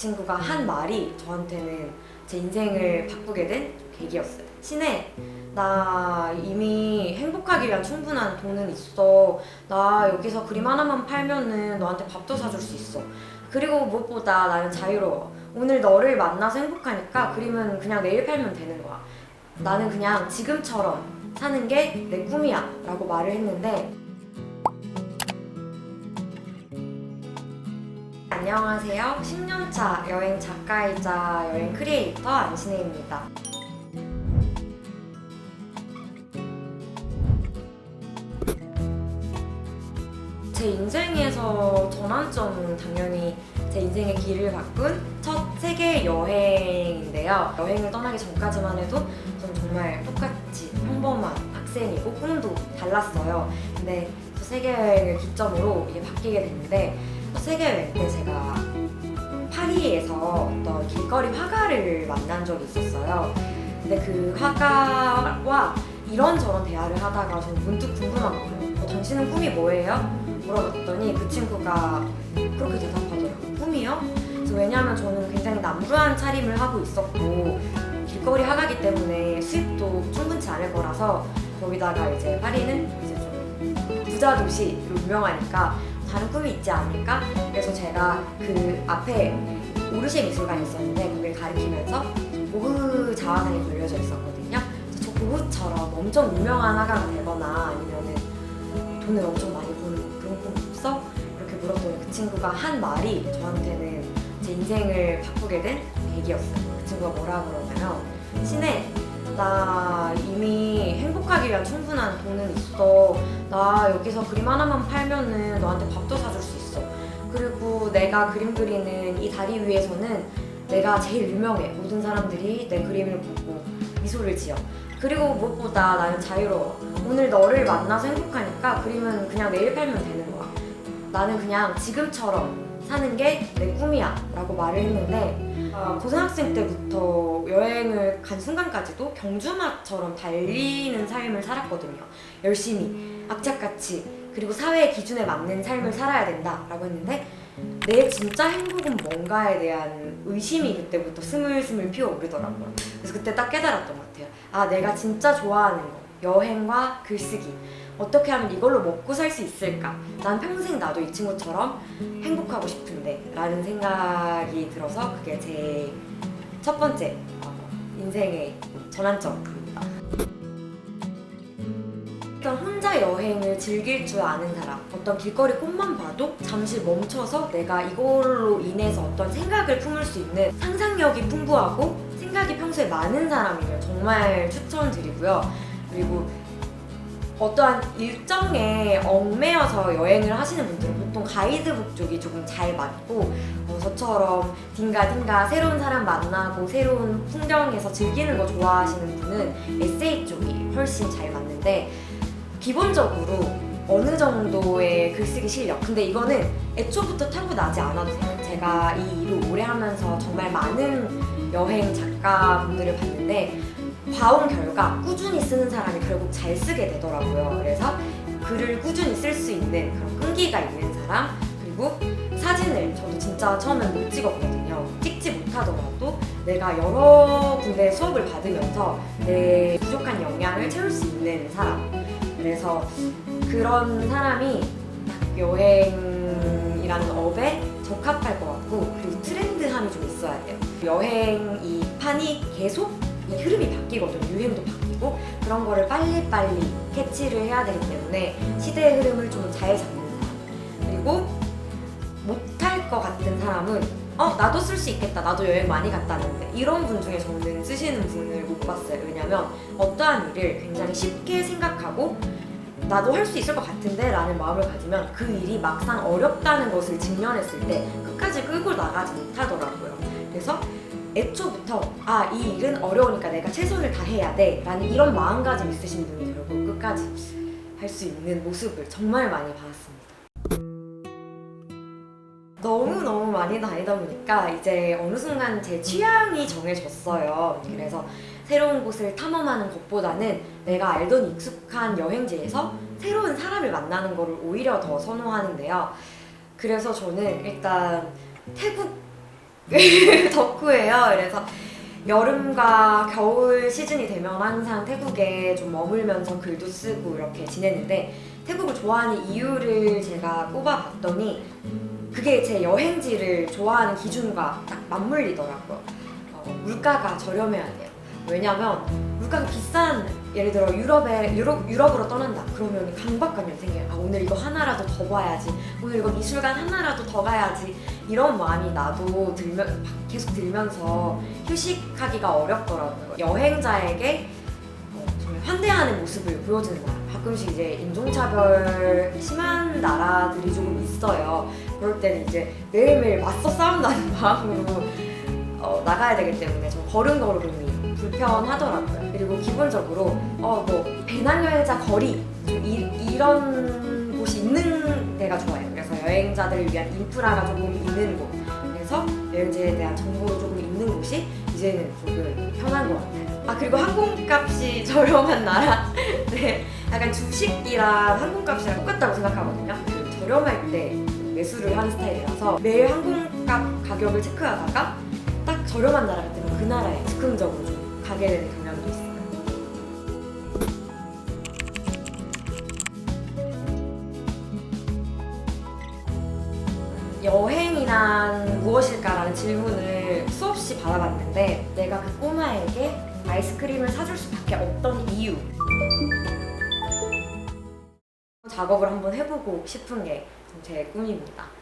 친구가 한 말이 저한테는 제 인생을 바꾸게 된 계기였어요. 신혜, 나 이미 행복하기 위한 충분한 돈은 있어. 나 여기서 그림 하나만 팔면은 너한테 밥도 사줄 수 있어. 그리고 무엇보다 나는 자유로워. 오늘 너를 만나서 행복하니까 그림은 그냥 내일 팔면 되는 거야. 나는 그냥 지금처럼 사는 게 내 꿈이야. 라고 말을 했는데 안녕하세요. 10년차 여행 작가이자 여행 크리에이터 안신혜입니다. 제 인생에서 전환점은 당연히 제 인생의 길을 바꾼 첫 세계 여행인데요. 여행을 떠나기 전까지만 해도 전 정말 똑같이 평범한 학생이고 꿈도 달랐어요. 근데 또 세계 여행을 기점으로 이게 바뀌게 됐는데 또 세계 여행 때 제가 파리에서 어떤 길거리 화가를 만난 적이 있었어요. 근데 그 화가와 이런저런 대화를 하다가 저는 문득 궁금한 거예요. 어, 당신은 꿈이 뭐예요? 물어봤더니 그 친구가 그렇게 대답하더라고요. 꿈이요? 그래서 왜냐하면 저는 굉장히 남루한 차림을 하고 있었고 길거리 화가기 때문에 수입도 충분치 않을 거라서 거기다가 이제 파리는 이제 좀 부자 도시로 유명하니까 다른 꿈이 있지 않을까? 그래서 제가 그 앞에 오르쉐 미술관이 있었는데 거기를 가리키면서 고흐 자화상이 걸려져 있었거든요. 저 고흐처럼 엄청 유명한 화가가 되거나 아니면은 돈을 엄청 많이 버는 그런 꿈 없어? 이렇게 물었더니 그 친구가 한 말이 저한테는 제 인생을 바꾸게 된 계기였어요. 그 친구가 뭐라 그러냐면 신혜 나 이미 행복하기 위한 충분한 돈은 있어. 나 여기서 그림 하나만 팔면은 너한테 밥도 사줄 수 있어. 그리고 내가 그림 그리는 이 다리 위에서는 내가 제일 유명해. 모든 사람들이 내 그림을 보고 미소를 지어. 그리고 무엇보다 나는 자유로워. 오늘 너를 만나서 행복하니까 그림은 그냥 내일 팔면 되는 거야. 나는 그냥 지금처럼 사는 게 내 꿈이야. 라고 말을 했는데 아, 고등학생 때부터 여행을 간 순간까지도 경주마처럼 달리는 삶을 살았거든요. 열심히, 악착같이, 그리고 사회의 기준에 맞는 삶을 살아야 된다라고 했는데 내 진짜 행복은 뭔가에 대한 의심이 그때부터 스물스물 피어오르더라고요. 그래서 그때 딱 깨달았던 것 같아요. 아, 내가 진짜 좋아하는 거, 여행과 글쓰기. 어떻게 하면 이걸로 먹고 살 수 있을까? 난 평생 나도 이 친구처럼 행복하고 싶은데 라는 생각이 들어서 그게 제 첫 번째 어, 인생의 전환점입니다. 일단 혼자 여행을 즐길 줄 아는 사람 어떤 길거리 꽃만 봐도 잠시 멈춰서 내가 이걸로 인해서 어떤 생각을 품을 수 있는 상상력이 풍부하고 생각이 평소에 많은 사람이면 정말 추천드리고요. 그리고 어떠한 일정에 얽매여서 여행을 하시는 분들은 보통 가이드북 쪽이 조금 잘 맞고 어, 저처럼 딩가딩가 새로운 사람 만나고 새로운 풍경에서 즐기는 거 좋아하시는 분은 에세이 쪽이 훨씬 잘 맞는데 기본적으로 어느 정도의 글쓰기 실력 근데 이거는 애초부터 타고나지 않아도 돼요. 제가 이 일을 오래 하면서 정말 많은 여행 작가분들을 봤는데 봐온 결과 꾸준히 쓰는 사람이 결국 잘 쓰게 되더라고요. 그래서 글을 꾸준히 쓸 수 있는 그런 끈기가 있는 사람 그리고 사진을 저도 진짜 처음엔 못 찍었거든요. 찍지 못하더라도 내가 여러 군데 수업을 받으면서 내 부족한 역량을 채울 수 있는 사람. 그래서 그런 사람이 딱 여행이라는 업에 적합할 것 같고 그리고 트렌드함이 좀 있어야 돼요. 여행 이 판이 계속 이 흐름이 바뀌거든요. 유행도 바뀌고 그런 거를 빨리빨리 캐치를 해야 되기 때문에 시대의 흐름을 좀 잘 잡는 사람. 그리고 못할 것 같은 사람은 어 나도 쓸 수 있겠다. 나도 여행 많이 갔다는데 이런 분 중에 저는 쓰시는 분을 못 봤어요. 왜냐면 어떠한 일을 굉장히 쉽게 생각하고 나도 할 수 있을 것 같은데 라는 마음을 가지면 그 일이 막상 어렵다는 것을 직면했을 때 끝까지 끌고 나가지 못하더라고요. 그래서 애초부터 아 이 일은 어려우니까 내가 최선을 다해야 돼 라는 이런 마음가짐 있으신 분이 결국 끝까지 할 수 있는 모습을 정말 많이 봤습니다. 너무너무 많이 다니다 보니까 이제 어느 순간 제 취향이 정해졌어요. 그래서 새로운 곳을 탐험하는 것보다는 내가 알던 익숙한 여행지에서 새로운 사람을 만나는 거를 오히려 더 선호하는데요. 그래서 저는 일단 태국 덕후예요. 그래서 여름과 겨울 시즌이 되면 항상 태국에 좀 머물면서 글도 쓰고 이렇게 지냈는데 태국을 좋아하는 이유를 제가 꼽아봤더니 그게 제 여행지를 좋아하는 기준과 딱 맞물리더라고요. 어, 물가가 저렴해야 돼요. 왜냐면 물가가 비싼 예를 들어 유럽에 유럽 유럽으로 떠난다 그러면 강박관념 생겨요. 아 오늘 이거 하나라도 더 봐야지. 오늘 이거 미술관 하나라도 더 가야지. 이런 마음이 나도 들면 계속 들면서 휴식하기가 어렵더라고요. 여행자에게 어, 정말 환대하는 모습을 보여주는 거야. 가끔씩 이제 인종차별 심한 나라들이 조금 있어요. 그럴 때는 이제 매일매일 맞서 싸운다는 마음으로 어, 나가야 되기 때문에 좀 걸음걸음이 불편하더라고요. 그리고 기본적으로 어, 뭐 배낭여행자 거리 좀 이, 이런 곳이 있는 데가 좋아요. 여행자들을 위한 인프라가 조금 있는 곳. 그래서 여행지에 대한 정보도 조금 있는 곳이 이제는 조금 편한 것 같아요. 아 그리고 항공값이 저렴한 나라. 네, 약간 주식이랑 항공값이랑 똑같다고 생각하거든요. 그 저렴할 때 매수를 하는 스타일이라서 매일 항공값 가격을 체크하다가 딱 저렴한 나라 같으면 그 나라에 즉흥적으로 좀 가게 되는 경향도 있어요. 무엇일까라는 질문을 수없이 받아봤는데 내가 그 꼬마에게 아이스크림을 사줄 수밖에 없던 이유 작업을 한번 해보고 싶은 게 제 꿈입니다.